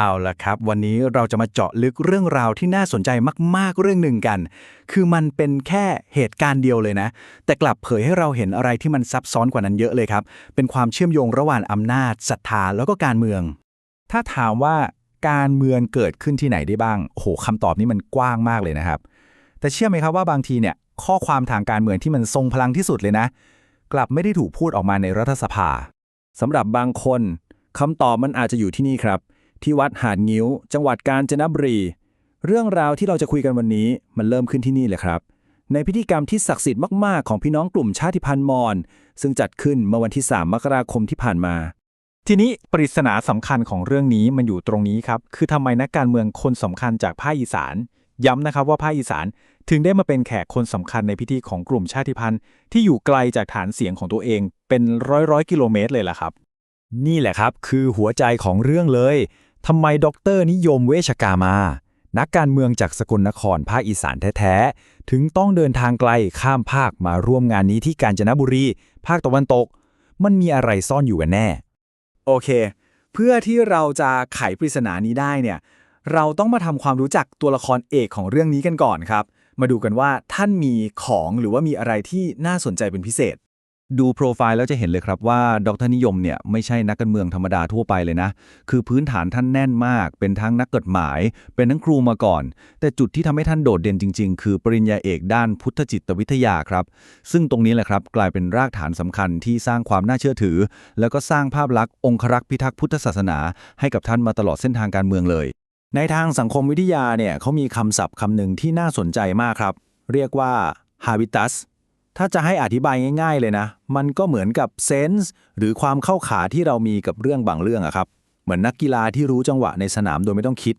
เอาละครับ วันนี้เราจะมาเจาะลึกเรื่องราวที่น่าสนใจมาก ๆ เรื่องหนึ่งกัน คือมันเป็นแค่เหตุการณ์เดียวเลยนะ แต่กลับเผยให้เราเห็นอะไรที่มันซับซ้อนกว่านั้นเยอะเลยครับ เป็นความเชื่อมโยงระหว่างอำนาจศรัทธาแล้วก็การเมือง ถ้าถามว่าการเมืองเกิดขึ้นที่ไหนได้บ้างโอ้โหคำตอบนี้มันกว้างมากเลยนะครับ แต่เชื่อไหมครับว่าบางทีเนี่ยข้อความทางการเมืองที่มันทรงพลังที่สุดเลยนะ กลับไม่ได้ถูกพูดออกมาในรัฐสภาสำหรับบางคนคำตอบมันอาจจะอยู่ที่นี่ครับ ที่วัดหาดงิ้ว จังหวัดกาญจนบุรี เรื่องราวที่เราจะคุยกันวันนี้มันเริ่มขึ้นที่นี่เลยครับ ในพิธีกรรมที่ศักดิ์สิทธิ์มากๆ ของพี่น้องกลุ่มชาติพันธุ์มอญซึ่งจัดขึ้นเมื่อวันที่ 3 มกราคมที่ผ่านมา ทีนี้ปริศนาสำคัญของเรื่องนี้มันอยู่ตรงนี้ครับ คือทำไมนักการเมืองคนสำคัญจากภาคอีสาน ย้ำนะครับว่าภาคอีสานถึงได้มาเป็นแขกคนสำคัญในพิธีของกลุ่มชาติพันธุ์ที่อยู่ไกลจากฐานเสียงของตัวเอง เป็นร้อยร้อยๆกิโลเมตรเลยล่ะครับ นี่แหละครับ คือหัวใจของเรื่องเลย ทำไมด็อกเตอร์นิยมเวชกามา นักการเมืองจากสกลนครภาคอีสานแท้ๆ ถึงต้องเดินทางไกลข้ามภาคมาร่วมงานนี้ที่กาญจนบุรี ภาคตะวันตก มันมีอะไรซ่อนอยู่กันแน่ โอเค เพื่อที่เราจะไขปริศนานี้ได้เนี่ยเราต้องมาทำความรู้จักตัวละครเอกของเรื่องนี้กันก่อนครับ มาดูกันว่าท่านมีของหรือว่ามีอะไรที่น่าสนใจเป็นพิเศษ ดูโปรไฟล์แล้วจะเห็นเลยครับว่า ดรนิยมเนี่ยไม่ใช่นักการเมืองธรรมดาทั่วไปเลยนะ คือพื้นฐานท่านแน่นมาก เป็นทั้งนักกฎหมาย เป็นทั้งครูมาก่อน แต่จุดที่ทำให้ท่านโดดเด่นจริง ๆ คือปริญญาเอกด้านพุทธจิตวิทยาครับ ซึ่งตรงนี้แหละครับกลายเป็นรากฐานสำคัญที่สร้างความน่าเชื่อถือ แล้วก็สร้างภาพลักษณ์องครักษ์พิทักษ์พุทธศาสนา ให้กับท่านมาตลอดเส้นทางการเมืองเลย ในทางสังคมวิทยาเนี่ยเขามีคำศัพท์คำหนึ่งที่น่าสนใจมากครับ เรียกว่า habitus ถ้าจะให้อธิบายง่าย ๆ เลยนะ มันก็เหมือนกับเซนส์หรือความเข้าขาที่เรามีกับเรื่องบางเรื่องอะครับ เหมือนนักกีฬาที่รู้จังหวะในสนามโดยไม่ต้องคิด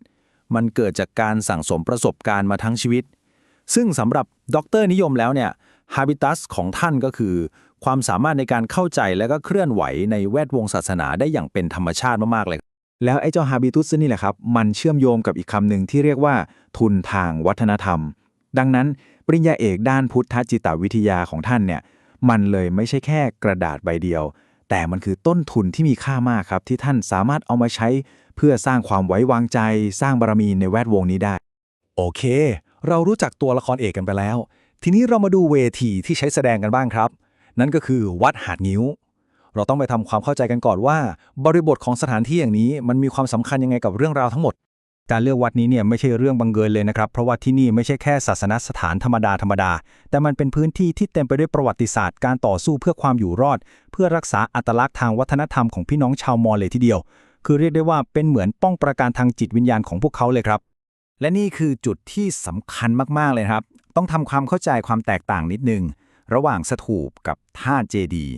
มันเกิดจากการสั่งสมประสบการณ์มาทั้งชีวิต ซึ่งสำหรับดรนิยมแล้วเนี่ย habitus ของท่านก็คือ ความสามารถในการเข้าใจและก็เคลื่อนไหวในแวดวงศาสนาได้อย่างเป็นธรรมชาติมากๆเลยแล้วไอ้เจ้า habitus นี่แหละครับ มันเชื่อมโยงกับอีกคำหนึ่งที่เรียกว่า ทุนทางวัฒนธรรม ดังนั้น ปริญญาเอกด้านพุทธจิตวิทยาของท่านเนี่ยมันเลยไม่ใช่แค่กระดาษใบเดียว แต่มันคือต้นทุนที่มีค่ามากครับ ที่ท่านสามารถเอามาใช้ เพื่อสร้างความไว้วางใจ สร้างบารมีในแวดวงนี้ได้ โอเค เรารู้จักตัวละครเอกกันไปแล้ว ทีนี้เรามาดูเวทีที่ใช้แสดงกันบ้างครับ นั่นก็คือวัดหาดงิ้ว เราต้องไปทำความเข้าใจกันก่อนว่า บริบทของสถานที่อย่างนี้มันมีความสำคัญยังไงกับเรื่องราวทั้งหมด การเลือกวัดนี้เนี่ยไม่ใช่เรื่องบังเกินเลยนะครับ เพราะว่าที่นี่ไม่ใช่แค่ศาสนสถานธรรมดาธรรมดา แต่มันเป็นพื้นที่ที่เต็มไปด้วยประวัติศาสตร์การต่อสู้เพื่อความอยู่รอด เพื่อรักษาอัตลักษณ์ทางวัฒนธรรมของพี่น้องชาวมอญเลยทีเดียว คือเรียกได้ว่าเป็นเหมือนป้องประการทางจิตวิญญาณของพวกเขาเลยครับ และนี่คือจุดที่สำคัญมากๆเลยครับ ต้องทำความเข้าใจความแตกต่างนิดนึงระหว่างสถูปกับธาเจดีย์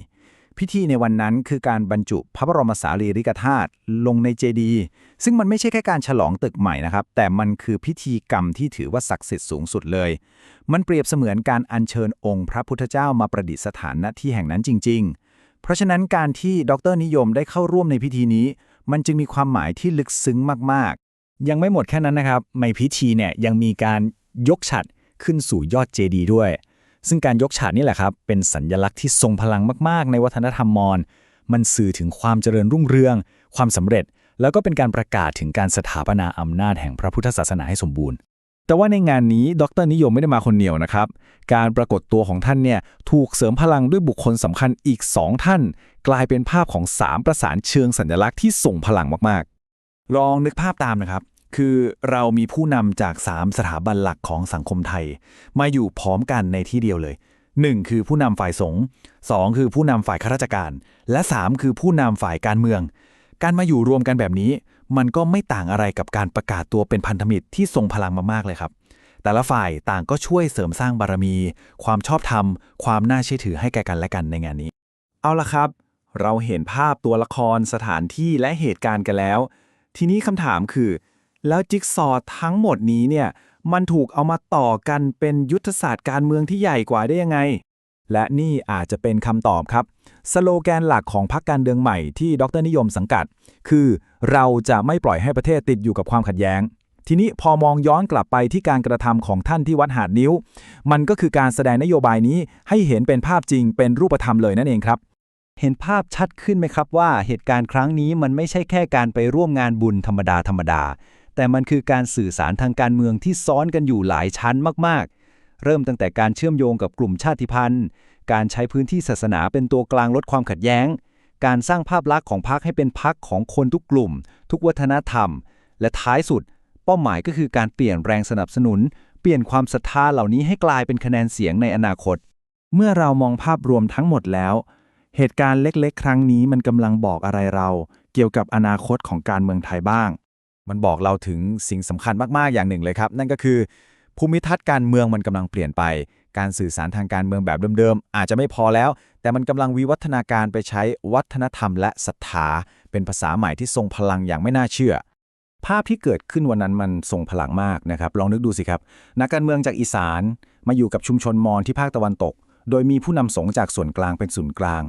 พิธีในวันนั้นคือการบรรจุพระบรมสารีริกธาตุลงในเจดีย์ซึ่งมันไม่ใช่แค่การฉลองตึกใหม่นะครับ แต่มันคือพิธีกรรมที่ถือว่าศักดิ์สิทธิ์สูงสุดเลย มันเปรียบเสมือนการอัญเชิญองค์พระพุทธเจ้ามาประดิษฐานณที่แห่งนั้นจริง ๆ เพราะฉะนั้นการที่ดรนิยมได้เข้าร่วมในพิธีนี้ มันจึงมีความหมายที่ลึกซึ้งมากๆ ยังไม่หมดแค่นั้นนะครับในพิธีเนี่ยยังมีการยกฉัตรขึ้นสู่ยอดเจดีย์ด้วย ซึ่งการยกฉาดนี่แหละครับ เป็นสัญญลักษณ์ที่ทรงพลังมากๆ ในวัฒนธรรมมอญ มันสื่อถึงความเจริญรุ่งเรือง ความสำเร็จ แล้วก็เป็นการประกาศถึงการสถาปนาอำนาจแห่งพระพุทธศาสนาให้สมบูรณ์ แต่ว่าในงานนี้ ดรนิยมไม่ได้มาคนเดียวนะครับ การปรากฏตัวของท่านเนี่ยถูกเสริมพลังด้วยบุคคลสำคัญอีก 2 ท่าน กลายเป็นภาพของ 3 ประสานเชิงสัญลักษณ์ที่ส่งพลังมากๆ ลองนึกภาพตามนะครับ คือเรามีผู้นำจาก 3 สถาบันหลักของสังคมไทย มาอยู่พร้อมกันในที่เดียวเลย 1 คือผู้นำฝ่ายสงฆ์ 2 คือผู้นำฝ่ายข้าราชการ และ 3 คือผู้นำฝ่ายการเมือง การมาอยู่รวมกันแบบนี้ มันก็ไม่ต่างอะไรกับการประกาศตัวเป็นพันธมิตรที่ทรงพลังมากๆเลยครับ แต่ละฝ่ายต่างก็ช่วยเสริมสร้างบารมี ความชอบธรรม ความน่าเชื่อถือให้แก่กันและกันในงานนี้ เอาละครับ เราเห็นภาพตัวละครสถานที่และเหตุการณ์กันแล้ว ทีนี้คำถามคือ แล้วจิ๊กซอทั้งหมดนี้เนี่ยมันถูกเอามาต่อกันเป็นยุทธศาสตร์การเมืองที่ใหญ่กว่าได้ยังไง และนี่อาจจะเป็นคำตอบครับ สโลแกนหลักของพรรคการเมืองใหม่ที่ดรนิยมสังกัด คือเราจะไม่ปล่อยให้ประเทศติดอยู่กับความขัดแย้ง ทีนี้พอมองย้อนกลับไปที่การกระทำของท่านที่วัดหาดนิ้ว มันก็คือการแสดงนโยบายนี้ให้เห็นเป็นภาพจริงเป็นรูปธรรมเลยนั่นเองครับเห็นภาพชัดขึ้นไหมครับว่าเหตุการณ์ครั้งนี้มันไม่ใช่แค่การไปร่วมงานบุญธรรมดาธรรมดา แต่มันคือการสื่อสารทางการเมืองที่ซ้อนกันอยู่หลายชั้นมากๆ เริ่มตั้งแต่การเชื่อมโยงกับกลุ่มชาติพันธุ์ การใช้พื้นที่ศาสนาเป็นตัวกลางลดความขัดแย้ง การสร้างภาพลักษณ์ของพรรคให้เป็นพรรคของคนทุกกลุ่ม ทุกวัฒนธรรม และท้ายสุด เป้าหมายก็คือการเปลี่ยนแรงสนับสนุน เปลี่ยนความศรัทธาเหล่านี้ให้กลายเป็นคะแนนเสียงในอนาคต เมื่อเรามองภาพรวมทั้งหมดแล้ว เหตุการณ์เล็กๆ ครั้งนี้มันกำลังบอกอะไรเรา เกี่ยวกับอนาคตของการเมืองไทยบ้าง มันบอกเราถึงสิ่งสำคัญมากๆอย่างหนึ่งเลยครับ นั่นก็คือ ภูมิทัศน์การเมืองมันกำลังเปลี่ยนไป การสื่อสารทางการเมืองแบบเดิมๆ อาจจะไม่พอแล้ว แต่มันกำลังวิวัฒนาการไปใช้วัฒนธรรมและศรัทธาเป็นภาษาใหม่ที่ทรงพลังอย่างไม่น่าเชื่อ ภาพที่เกิดขึ้นวันนั้นมันทรงพลังมากนะครับ ลองนึกดูสิครับ นักการเมืองจากอีสานมาอยู่กับชุมชนมอญที่ภาคตะวันตก โดยมีผู้นำสงฆ์จากส่วนกลางเป็นศูนย์กลาง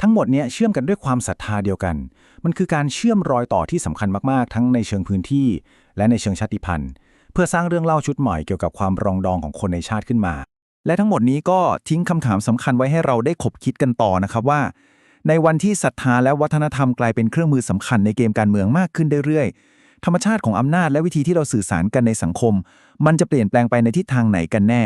ทั้งหมดเนี้ยเชื่อมกันด้วยความศรัทธาเดียวกัน มันคือการเชื่อมรอยต่อที่สำคัญมาก ๆ ทั้งในเชิงพื้นที่ และในเชิงชาติพันธุ์ เพื่อสร้างเรื่องเล่าชุดใหม่เกี่ยวกับความรองดองของคนในชาติขึ้นมา และทั้งหมดนี้ก็ทิ้งคำถามสำคัญไว้ให้เราได้ขบคิดกันต่อนะครับว่า ในวันที่ศรัทธาและวัฒนธรรมกลายเป็นเครื่องมือสำคัญในเกมการเมืองมากขึ้นเรื่อยๆธรรมชาติของอำนาจและวิธีที่เราสื่อสารกันในสังคม มันจะเปลี่ยนแปลงไปในทิศทางไหนกันแน่